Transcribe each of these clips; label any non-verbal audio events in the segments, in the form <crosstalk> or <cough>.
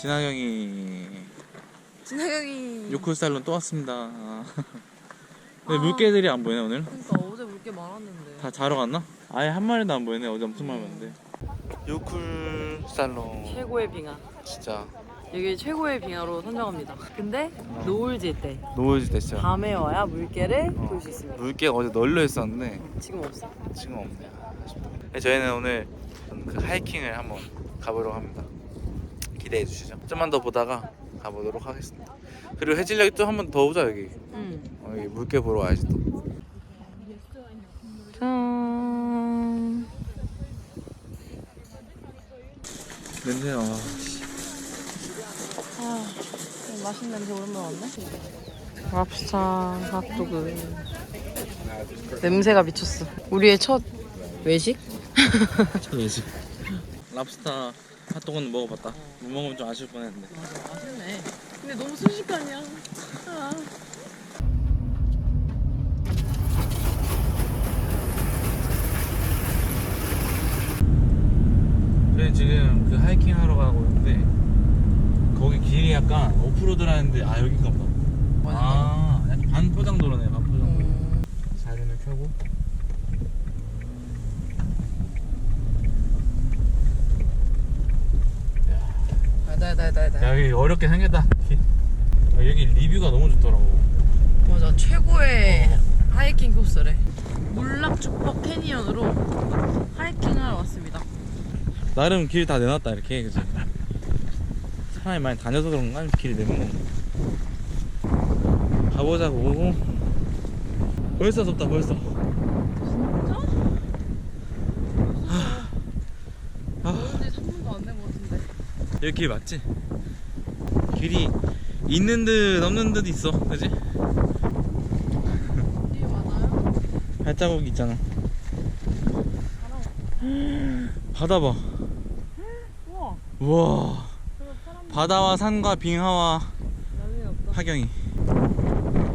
진하경이 진하경이 요크 살론 또 왔습니다. 근데 아. 물개들이 안 보이네 오늘. 그러니까 어제 물게 많았는데 다 자러 갔나? 아예 한 마리도 안 보이네. 어제 엄청 많이 봤는데. 요쿨 살론 최고의 빙하 진짜 여기 최고의 빙하로 선정합니다 근데 노을 질 때 노을지 때 진짜 밤에 와야 물개를 어. 볼수 있습니다 물개가 어제 널려 있었는데 지금 없어 지금 없네요. 아쉽다. 네, 저희는 오늘 그 하이킹을 한번 가보려고 합니다. 기대해 주시죠. 좀만 더 보다가 가보도록 하겠습니다. 그리고 해질녘 또한 번 더 오자 여기. 응 어, 여기 물개 보러 와야지 또. 짠 냄새 나. 아, 맛있는 냄새 오랜만에 왔네. 랍스타 핫도그. 냄새가 미쳤어. 우리의 첫 외식? 왜지? <laughs> 랍스타 핫도그는 먹어봤다. 못 먹으면 좀 아쉬울 뻔했는데. 맞아, 맛있네. 근데 너무 순식간이야. 아. 저희 지금 그 하이킹 하러 가고 있는데 거기 길이 약간 오프로드라는데 아 여긴가 보다. 아 약간 반포장 도로네 반포장 도로. 음, 사진을 켜고. 달. 야 여기 어렵게 생겼다. 아, 여기 리뷰가 너무 좋더라고. 맞아, 최고의 하이킹 코스래. 몰락축복 캐니언으로 하이킹하러 왔습니다. 나름 길 다 내놨다 이렇게 그지? 사람이 많이 다녀서 그런가? 길이 내놓은 건가? 가보자고 벌써 덥다 벌써 진짜? 아. 어제 3분도 안 된 것 같은데. 여기 길 맞지? 길이 있는 듯 없는 듯 있어 그지? 이게 <laughs> 맞아요? 발자국 있잖아 바다 봐 우와, 우와 바다와 산과 빙하와. 하경이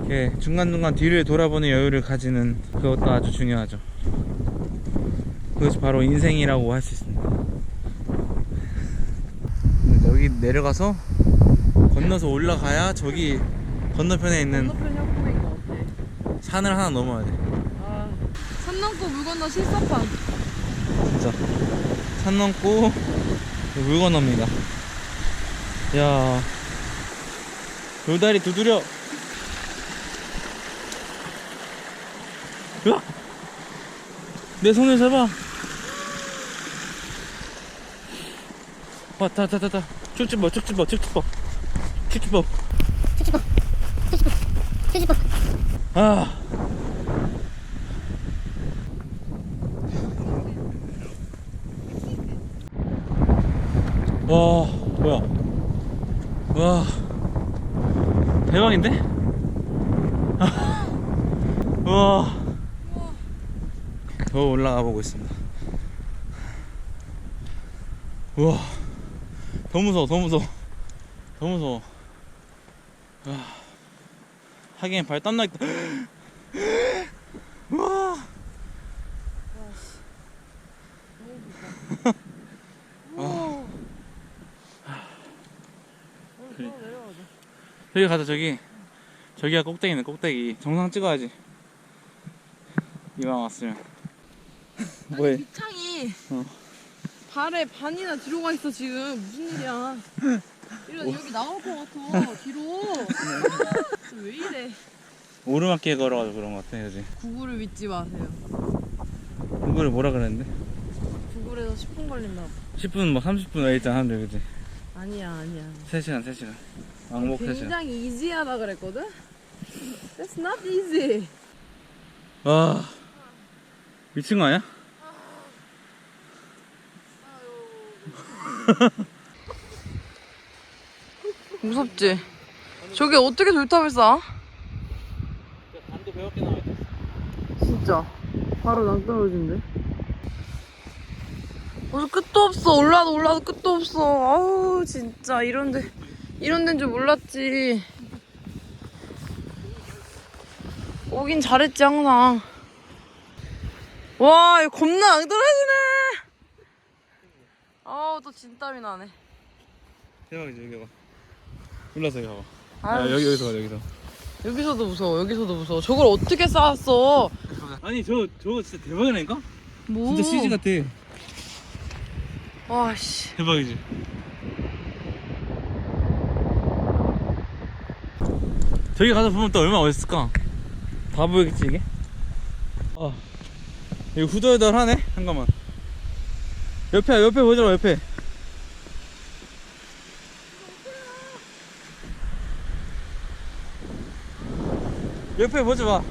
이렇게 중간중간 뒤를 돌아보는 여유를 가지는 그것도 아주 중요하죠 그것이 바로 인생이라고 할 수 있습니다 <laughs> 여기 내려가서 건너서 올라가야 저기 건너편에 있는 건너편 협곡인 것 같아. 산을 하나 넘어야 돼. 아, 산 넘고 물 건너 실사판. 진짜. 산 넘고 물 건넙니다. 야. 돌다리 두드려. 으악! 내 손을 잡아. 왔다 왔다 왔다. 쭉집어 쭉집어 쭉 집어 쭉집어 아. 와 뭐야? 와. 대박인데? <laughs> 와 더 올라가 보고 있습니다. 우와. 더 무서워 더 무서워. 더 무서워. 와 하긴 발 땀나겠다 오. 그래. 내려가자. 저기 가자 저기 저기가 꼭대기네 꼭대기 정상 찍어야지 이왕 왔으면 뭐해 창이 어. 발에 반이나 뒤로 가 있어 지금 무슨 일이야? <laughs> 이러 여기 나올 것 같아 뒤로. 왜 이래? 오르막길 걸어가지고 그런 것 같아 그지 구글을 믿지 마세요. 구글을 뭐라 그랬는데 구글에서 10분 걸린다. 10분 뭐 30분 왜 있잖아 사람들 그지 아니야 아니야. 3시간 3시간 왕복 3시간 굉장히 이지하다 그랬거든? That's not easy. 와 미친 거 아니야? <laughs> 무섭지? 저게 어떻게 돌탑을 쌓아? 단도 100개 나와 있어 진짜. 바로 낭떠러진데? 무슨 끝도 없어. 올라도 올라도 끝도 없어. 아우 진짜. 이런데 이런 데인 줄 몰랐지. 오긴 잘했지 항상. 와 이거 겁나 낭떠러지네. 아우 또 진땀이 나네. 대박이지 여기 봐. 올라서 여기 봐봐. 아유, 야, 여기 여기서 봐 여기서. 여기서도 무서워 여기서도 무서워 저걸 어떻게 쌓았어 아니 저 저거 진짜 대박이라니까? 뭐 진짜 CG 같아. 와 씨 대박이지. 저기 가서 보면 또 얼마나 멋있을까? 다 보이겠지 이게? 아 이거 후덜덜하네 잠깐만 옆에 옆에 보자 옆에 옆에 보지 마.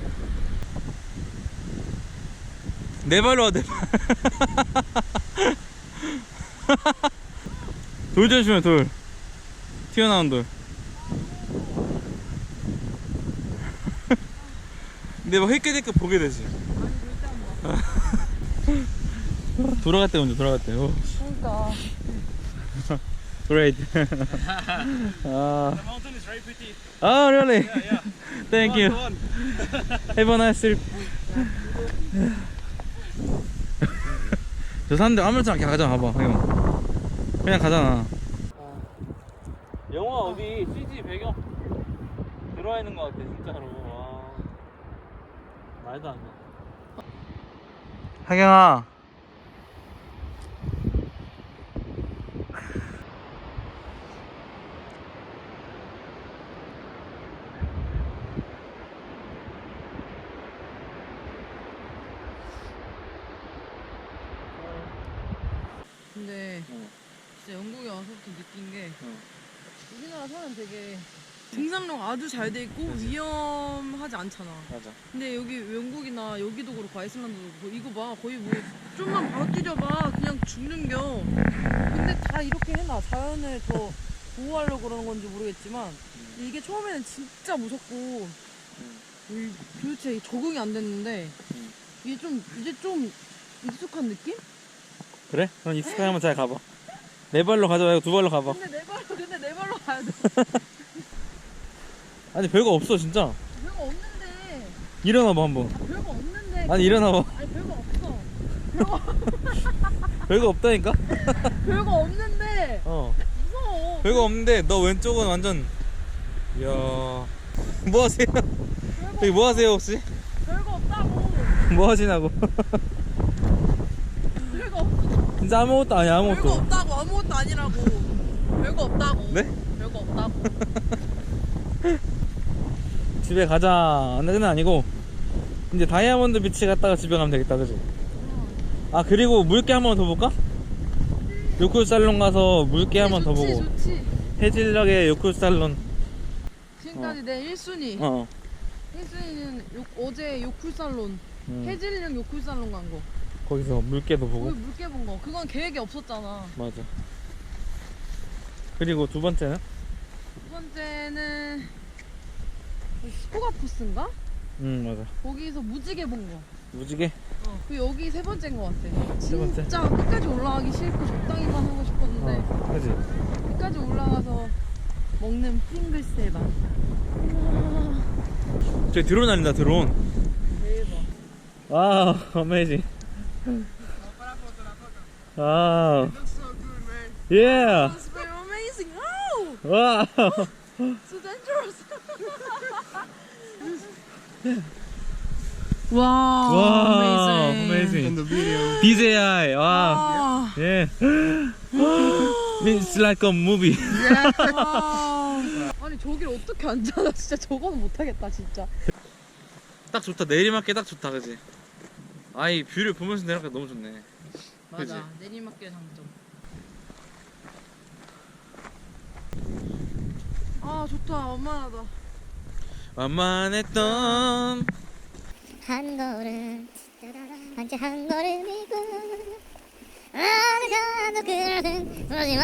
내 발로 와, 내 발. <laughs> 돌 조심해, 돌. 튀어나온 돌. <laughs> 근데 막 힐끗힐끗 보게 되지. <laughs> 돌아갈 때 먼저 돌아갈 때. 오. 그러니까 Great. ah. The mountain is very pretty. Oh, really? Yeah, yeah. Thank you. Have a nice trip. 저 사람들 아무렇지 않게 가자, 봐봐, 형. 그냥 가잖아. 영화 어디 CG 배경 들어와 있는 것 같아, 진짜로. 와. 말도 안 돼. 하경아. 근데 어. 진짜 영국에 와서부터 느낀 게 어. 우리나라 산은 되게 등산로 아주 잘 돼 있고 그치. 위험하지 않잖아 맞아. 근데 여기 영국이나 여기도 그렇고 아이슬란드도 그렇고 이거 봐 거의 뭐 좀만 바로 뛰려봐 그냥 죽는겨 근데 다 이렇게 해놔 자연을 더 보호하려고 그러는 건지 모르겠지만 근데 이게 처음에는 진짜 무섭고 이- 도대체 적응이 안 됐는데 음. 이게 좀 이제 좀 익숙한 느낌? 그래? 그럼 익숙하게 한번 잘 가봐. 네 발로 가자 말고 두 발로 가봐. 근데 내 발로 근데 내 발로 가야 돼 <laughs> 아니 별거 없어 진짜. 별거 없는데 일어나봐 한번. 아, 별거 없는데 아니 일어나봐. 아니 별거 없어 별거, <laughs> <laughs> 별거 없다니까? 별거 없는데 어. 무서워 별거 없는데 너 왼쪽은 완전. 이야. 뭐 하세요? 별거, 저기 뭐 하세요 혹시? 별거 없다고 뭐 하시냐고? 별거 없어 진짜 아무것도 아니야 별거 아무것도. 없다고 아무것도 아니라고 별거 없다고 네? 별거 없다고 <laughs> 집에 가자. 안되는 아니고 이제 다이아몬드 비치 갔다가 집에 가면 되겠다 그지? 아 그리고 물개 한 번 더 볼까? 요쿨 살론 가서 물개 한 번 더 좋지, 보고. 좋지. 해질녘의 요쿨 살론 지금까지 내 1순위. 어. 1순위는 어제 요쿨살론 음, 해질녘 요쿨살론 간 거. 거기서 물개도 보고? 거기 물개 본 거. 그건 계획이 없었잖아. 맞아. 그리고 두 번째는? 두 번째는 스코가푸스인가? 음 맞아 거기서 무지개 본 거 무지개 어, 그 여기 세 번째인 것 같아. 세 번째? 진짜 끝까지 올라가기 싫고 적당히만 하고 싶었는데 어 그지 끝까지 올라가서 먹는 핑글스의 맛. 저기 드론 날린다 드론 대박. 와우 어메이징 와우 Looks so good, man. 예 It's very amazing. Oh, 와우 <laughs> so dangerous. wow, 와우 amazing. 어메이징 DJI 와우 아, 예 <gasps> It's like a movie 와. 아니 저길 어떻게 앉아? 나 진짜 저거는 못하겠다 진짜. 딱 좋다 내리막길 딱 좋다 그지 아이 뷰를 보면서 내려가니까 너무 좋네 맞아. 내리막길 장점. 아 좋다. 엄마나다. 만만했던 한 걸음 언제 한 걸음이고 어느 가도 그릇은 부르지마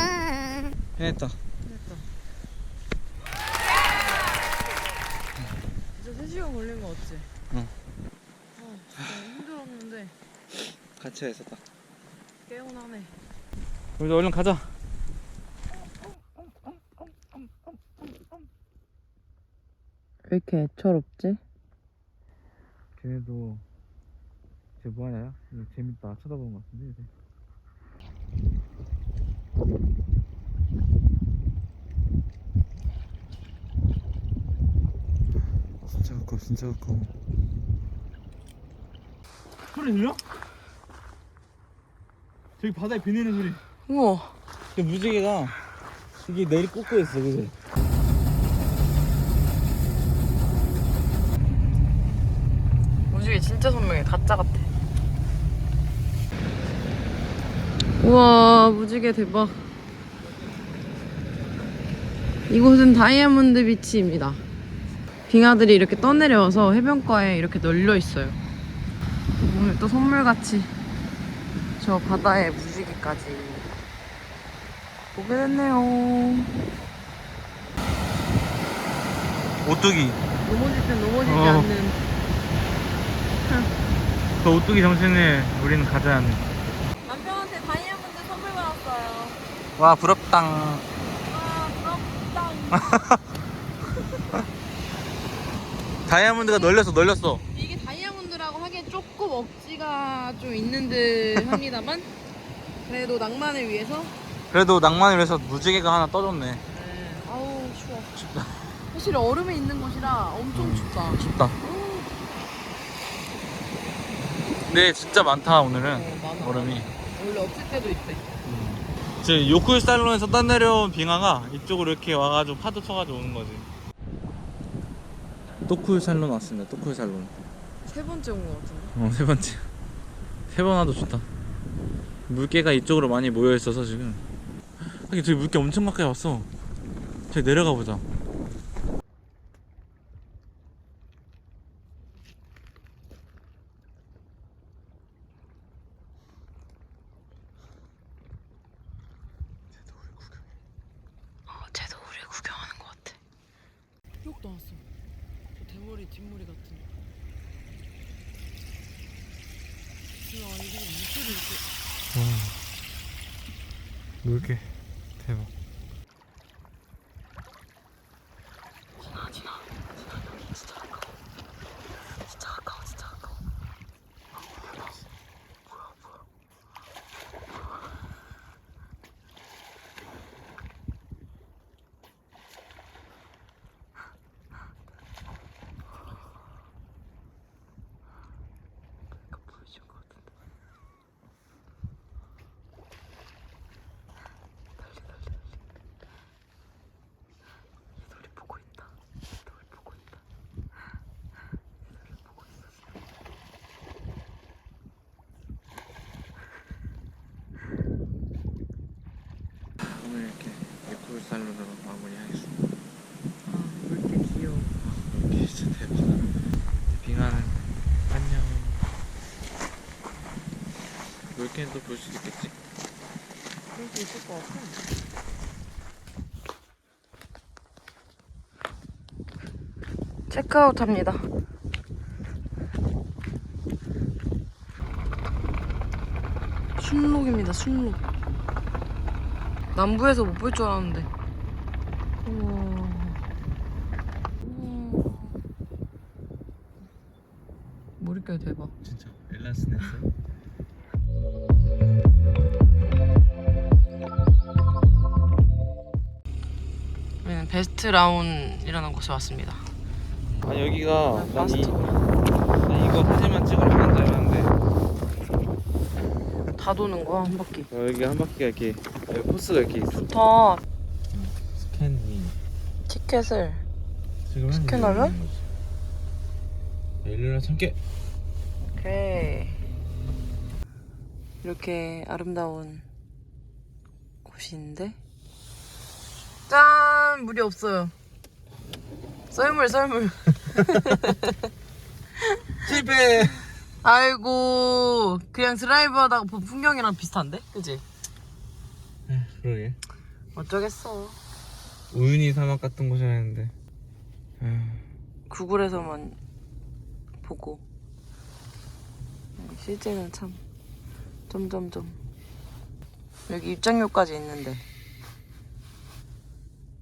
해냈다 됐다. 진짜 3시간 걸린 거 같지? 응. 어, 진짜 힘들었는데 같이 했었다 개운하네. 우리 얼른 가자 왜 이렇게 애처롭지? 걔네도 쟤 뭐하냐? 이거 재밌다 쳐다보는 것 같은데 이제. 진짜 가까워 진짜 가까워 소리 들려? 저기 바다에 비 내리는 소리 우와 무지개가 이게 내리 꽂고 있어 그지? 무지개 진짜 선명해. 가짜 같아. 우와, 무지개 대박. 이곳은 다이아몬드 비치입니다. 빙하들이 이렇게 떠내려와서 해변가에 이렇게 널려 있어요. 오늘 또 선물같이 저 바다의 무지개까지 보게 됐네요. 오뚜기 넘어질 땐 넘어지지 어. 않는 그 오뚜기 정신을 우리는 가져야 하는 남편한테 다이아몬드 선물 받았어요. 와 부럽당. 아, 부럽다. <laughs> 다이아몬드가 널렸어 널렸어. 이게 다이아몬드라고 하기엔 조금 억지가 좀 있는 듯 합니다만 그래도 낭만을 위해서? 그래도 낭만을 위해서 무지개가 하나 떠줬네. 네. 아우 추워. 춥다. 사실 얼음에 있는 곳이라 엄청 춥다. 춥다 근데 진짜 많다 오늘은 어, 많아 얼음이 원래 없을 때도 있대 지금 요쿠 살론에서 떠 내려온 빙하가 이쪽으로 이렇게 와가지고 파도 쳐가지고 오는 거지 또쿠 살론 왔습니다 또쿠 살론 세 번째 온 것 같은데 어, 세 번째. 세 번 와도 좋다. 물개가 이쪽으로 많이 모여 있어서 지금. 하긴 저기 물개 엄청 가까이 왔어. 저기 내려가 보자. 어, 쟤도 우리 구경하는 것 같아 쭉 나왔어 저 대머리 뒷머리 같은 지금 아니 지금 물소리 이렇게 물개. 대박. 지나 지나 지나 진짜 가까워 진짜 가까워 진짜 가까워 이돌이 보고 있다 이돌이 보고 있다 이돌이 보고 있어 오늘 이렇게 요쿠살론으로 마무리하겠습니다. 아 물개 귀여워 물개 진짜 대박. 빙하는 안녕. 물개는 또 볼 수 있겠지? 그럴 수 있을 것 같아 체크아웃 합니다 순록입니다 순록 남부에서 못 볼 줄 알았는데. 우와. 머릿결 대박. 진짜. 엘라스네스. 우리는 베스트 라운이라는 곳에 왔습니다. 아 여기가 난, 이, 난 이거 사진만 찍으러 가는 줄 알았는데. 다 도는 거야 한 바퀴. 어, 여기 한 바퀴가 이렇게 여기 코스가 이렇게 있어. 좋다. 스캔이. 티켓을 지금 스캔하면? 일요일날 참깨. 오케이. 이렇게 아름다운 곳인데? 짠! 물이 없어요. 썰물 썰물. <laughs> 실패. 아이고 그냥 드라이브 하다가 본 풍경이랑 비슷한데? 그지 그러게. 어쩌겠어. 우윤희 사막 같은 곳이었는데. 구글에서만 보고. 실제는 참 점점점. 여기 입장료까지 있는데.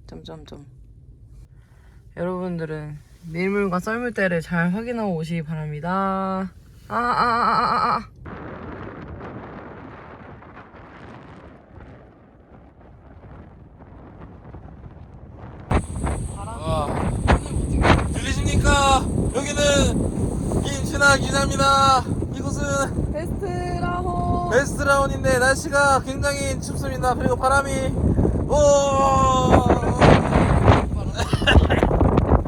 점점점. 여러분들은 밀물과 썰물대를 잘 확인하고 오시기 바랍니다. 아아아아아 들리십니까? 신하 이곳은 베스트라호. 베스트라운인데 날씨가 굉장히 춥습니다. 그리고 바람이 오 <laughs>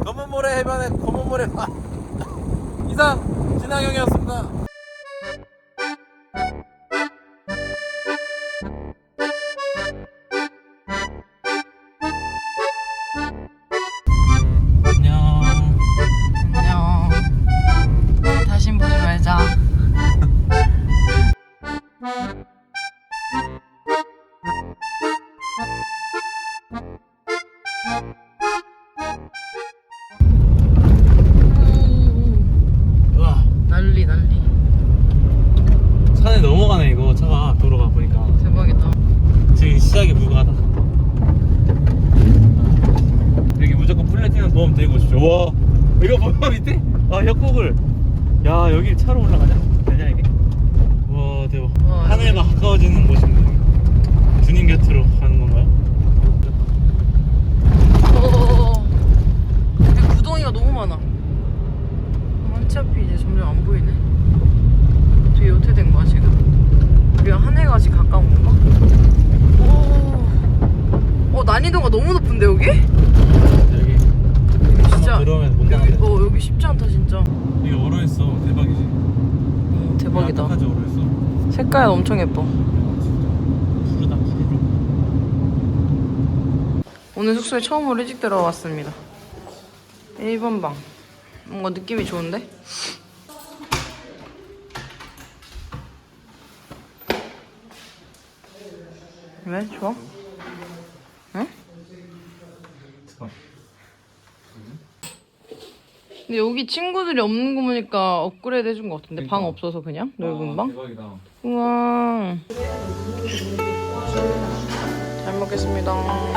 검은 모래 해변에 검은 모래 아. <laughs> 이상 진항형이었습니다. 여기 차로 올라가냐? 되냐 이게? 와 대박. 와, 하늘과 가까워지는 곳인데 주님 곁으로 가는 건가요? 어. 근데 구덩이가 너무 많아. 한치 앞이 이제 점점 안 보이네. 뒤에 어떻게 된 거야 지금? 우리가 하늘같이 가까운 건가? 오. 어 난이도가 너무 높은데 여기 진짜. 한번 들어오면 못 여기 나가겠다. 어 여기 쉽지 않다 진짜. 이게 얼어있어 대박이지. 어, 대박이다. 까지 얼어있어. 색깔 엄청 예뻐. 오늘 숙소에 처음으로 일찍 들어왔습니다. 1번 방. 뭔가 느낌이 좋은데? 왜? 좋아? 응? 근데 여기 친구들이 없는 거 보니까 업그레이드 해준 거 같은데 방 없어서 그냥? 넓은 방? 대박이다. 우와. 잘 먹겠습니다. 토마토